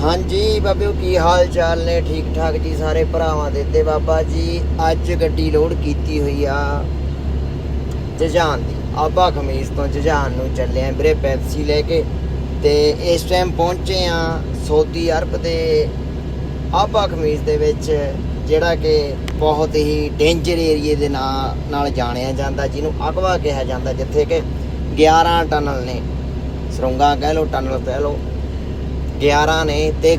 ਹਾਂਜੀ ਬਾਬੇ, ਕੀ ਹਾਲ ਚਾਲ ਨੇ? ਠੀਕ ਠਾਕ ਜੀ ਸਾਰੇ ਭਰਾਵਾਂ ਦੇ ਤੇ ਬਾਬਾ ਜੀ, ਅੱਜ ਗੱਡੀ ਲੋਡ ਕੀਤੀ ਹੋਈ ਆ ਜਜਾਨ ਦੀ। ਆਬਾ ਖਮੀਸ ਤੋਂ ਜਜਾਨ ਨੂੰ ਚੱਲੇ ਆਂ ਵੀਰੇ ਪੈਪਸੀ ਲੈ ਕੇ ਤੇ ਇਸ ਟਾਈਮ ਪਹੁੰਚੇ ਆ ਸਾਊਦੀ ਅਰਬ ਦੇ ਆਬਾ ਖਮੀਸ ਦੇ ਵਿੱਚ, ਜਿਹੜਾ ਕਿ ਬਹੁਤ ਹੀ ਡੇਂਜਰ ਏਰੀਏ ਦੇ ਨਾਂ ਨਾਲ ਜਾਣਿਆ ਜਾਂਦਾ, ਜਿਹਨੂੰ ਅਗਵਾ ਕਿਹਾ ਜਾਂਦਾ, ਜਿੱਥੇ ਕਿ 11 ਟਨਲ ਨੇ। ਸਰੰਗਾ ਕਹਿ ਲਓ, ਟਨਲ ਕਹਿ ਲਓ। 11 ਨੇ ਤੇ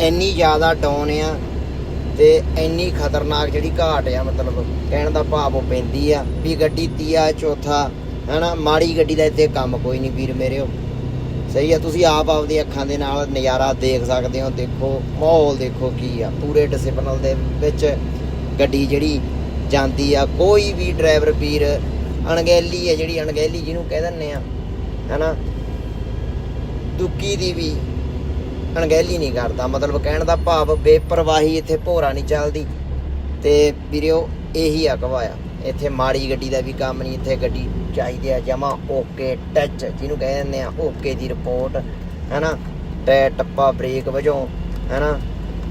ਇੰਨੀ ਜ਼ਿਆਦਾ ਡਾਊਨ ਆ ਤੇ ਇੰਨੀ ਖਤਰਨਾਕ ਜਿਹੜੀ ਘਾਟ ਆ, ਮਤਲਬ ਕਹਿਣ ਦਾ ਭਾਵ ਉਹ ਪੈਂਦੀ ਆ ਵੀ ਗੱਡੀ ਤੀਆ ਚੌਥਾ, ਹਨਾ, ਮਾੜੀ ਗੱਡੀ ਦਾ ਇੱਥੇ ਕੰਮ ਕੋਈ ਨਹੀਂ ਵੀਰ ਮੇਰਿਓ ਸਹੀ ਆ, ਤੁਸੀਂ ਆਪ ਆਪਦੀ ਅੱਖਾਂ ਦੇ ਨਾਲ ਨਜ਼ਾਰਾ ਦੇਖ ਸਕਦੇ ਹੋ, ਦੇਖੋ, ਮਾਹੌਲ ਦੇਖੋ ਕੀ ਆ, ਪੂਰੇ ਡਿਸਪਲਨ ਦੇ ਵਿੱਚ ਗੱਡੀ ਜਿਹੜੀ ਜਾਂਦੀ ਆ। ਕੋਈ ਵੀ ਡਰਾਈਵਰ ਵੀਰ ਅਣਗਹਿਲੀ ਆ, ਜਿਹੜੀ ਅਣਗਹਿਲੀ ਜਿਹਨੂੰ ਕਹਿ ਦਿੰਨੇ ਆ, ਹਨਾ ਦੁੱਕੀ ਦੀ ਵੀ ਅਣਗਹਿਲੀ ਨਹੀਂ ਕਰਦਾ। ਮਤਲਬ ਕਹਿਣ ਦਾ ਭਾਵ ਬੇਪਰਵਾਹੀ ਇੱਥੇ ਭੋਰਾ ਨਹੀਂ ਚੱਲਦੀ। ਤੇ ਵੀਰਿਓ, ਇਹੀ ਅਗਵਾਇਆ ਇੱਥੇ ਮਾੜੀ ਗੱਡੀ ਦਾ ਵੀ ਕੰਮ ਨਹੀਂ, ਇੱਥੇ ਗੱਡੀ ਚਾਹੀਦੀ ਆ ਜਮਾ ਓਕੇ ਟੱਚ ਜਿਹਨੂੰ ਕਹਿ ਦਿੰਦੇ ਆ, ਓਕੇ ਦੀ ਰਿਪੋਰਟ ਹੈਨਾ? ਟੈ ਟੱਪਾ ਬ੍ਰੇਕ ਵਜੋਂ, ਹੈਨਾ?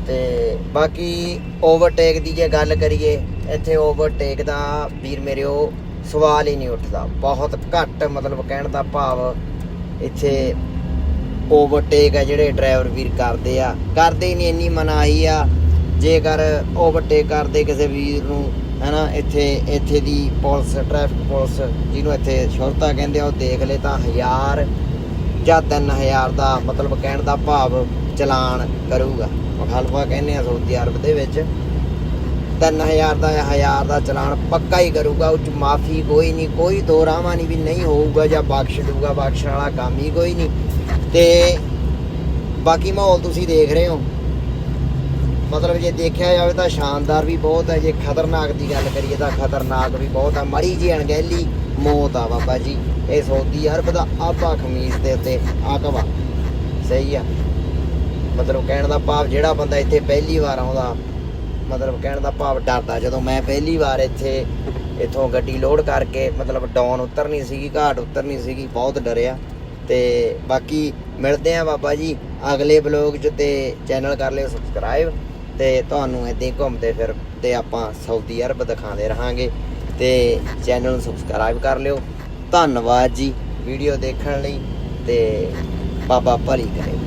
ਤੇ ਬਾਕੀ ਓਵਰਟੇਕ ਦੀ ਜੇ ਗੱਲ ਕਰੀਏ, ਇੱਥੇ ਓਵਰਟੇਕ ਦਾ ਵੀਰ ਮੇਰਿਓ ਸਵਾਲ ਹੀ ਨਹੀਂ ਉੱਠਦਾ। ਬਹੁਤ ਘੱਟ ਮਤਲਬ ਕਹਿਣ ਦਾ ਭਾਵ ਇੱਥੇ ਓਵਰਟੇਕ ਆ ਜਿਹੜੇ ਡਰਾਈਵਰ ਵੀਰ ਕਰਦੇ ਆ। ਕਰਦੇ ਹੀ ਨਹੀਂ, ਇੰਨੀ ਮਨਾਹੀ ਆ। ਜੇਕਰ ਓਵਰਟੇਕ ਕਰਦੇ ਕਿਸੇ ਵੀਰ ਨੂੰ, ਹਨਾ, ਇੱਥੇ ਇੱਥੇ ਦੀ ਪੁਲਿਸ ਟ੍ਰੈਫਿਕ ਪੁਲਿਸ, ਜਿਹਨੂੰ ਇੱਥੇ ਸ਼ੁਰਤਾ ਕਹਿੰਦੇ ਆ, ਉਹ ਦੇਖ ਲੈ ਤਾਂ 1000 ਜਾਂ 3000 ਦਾ ਮਤਲਬ ਕਹਿਣ ਦਾ ਭਾਵ ਚਲਾਨ ਕਰੂਗਾ। ਮੁਖਾਲਫਾ ਕਹਿੰਦੇ ਆ ਸਾਊਦੀ ਅਰਬ ਦੇ ਵਿੱਚ। 3000 ਦਾ ਜਾਂ 1000 ਦਾ ਚਲਾਨ ਪੱਕਾ ਹੀ ਕਰੂਗਾ, ਉਹ ਚ ਮਾਫੀ ਕੋਈ ਨਹੀਂ, ਕੋਈ ਦੋ ਰਾਵਾਂ ਨਹੀਂ ਵੀ ਨਹੀਂ ਹੋਊਗਾ ਜਾਂ ਬਖਸ਼ ਦੂਗਾ ਬਖਸ਼ਣ ਵਾਲਾ ਕੰਮ ਹੀ ਕੋਈ ਨਹੀਂ। ਤੇ ਬਾਕੀ ਮਾਹੌਲ ਤੁਸੀਂ ਦੇਖ ਰਹੇ ਹੋ। ਮਤਲਬ ਜੇ ਦੇਖਿਆ ਜਾਵੇ ਤਾਂ ਸ਼ਾਨਦਾਰ ਵੀ ਬਹੁਤ ਹੈ, ਜੇ ਖਤਰਨਾਕ ਦੀ ਗੱਲ ਕਰੀਏ ਤਾਂ ਖਤਰਨਾਕ ਵੀ ਬਹੁਤ ਆ ਮੜੀ ਜੀ ਅਣਗਹਿਲੀ ਮੌਤ ਆ ਬਾਬਾ ਜੀ। ਇਹ ਸਾਊਦੀ ਅਰਬ ਦਾ ਆਬਾ ਖਮੀਜ਼ ਦੇ ਉੱਤੇ ਆਕਵਾ ਸਹੀ ਆ। ਮਤਲਬ ਕਹਿਣ ਦਾ ਭਾਵ ਜਿਹੜਾ ਬੰਦਾ ਇੱਥੇ ਪਹਿਲੀ ਵਾਰ ਆਉਂਦਾ ਮਤਲਬ ਕਹਿਣ ਦਾ ਭਾਵ ਡਰਦਾ ਜਦੋਂ ਮੈਂ ਪਹਿਲੀ ਵਾਰ ਇੱਥੇ, ਇੱਥੋਂ ਗੱਡੀ ਲੋਡ ਕਰਕੇ ਮਤਲਬ ਡਾਊਨ ਉਤਰਨੀ ਸੀਗੀ, ਘਾਟ ਉਤਰਨੀ ਸੀਗੀ, ਬਹੁਤ ਡਰਿਆ। ਤੇ ਬਾਕੀ ਮਿਲਦੇ ਆ ਬਾਬਾ ਜੀ ਅਗਲੇ ਬਲੌਗ 'ਚ ਤੇ ਚੈਨਲ ਕਰ ਲਿਓ ਸਬਸਕ੍ਰਾਈਬ ਤੇ ਤੁਹਾਨੂੰ ਏਦਾਂ ਹੀ ਘੁੰਮਦੇ ਫਿਰ ਤੇ ਆਪਾਂ ਸਾਊਦੀ ਅਰਬ ਦਿਖਾਉਂਦੇ ਰਹਾਂਗੇ। ਤੇ ਚੈਨਲ ਨੂੰ ਸਬਸਕ੍ਰਾਈਬ ਕਰ ਲਿਓ। ਧੰਨਵਾਦ ਜੀ ਵੀਡੀਓ ਦੇਖਣ ਲਈ ਤੇ ਬਾਬਾ ਭਲੀ ਕਰੇ।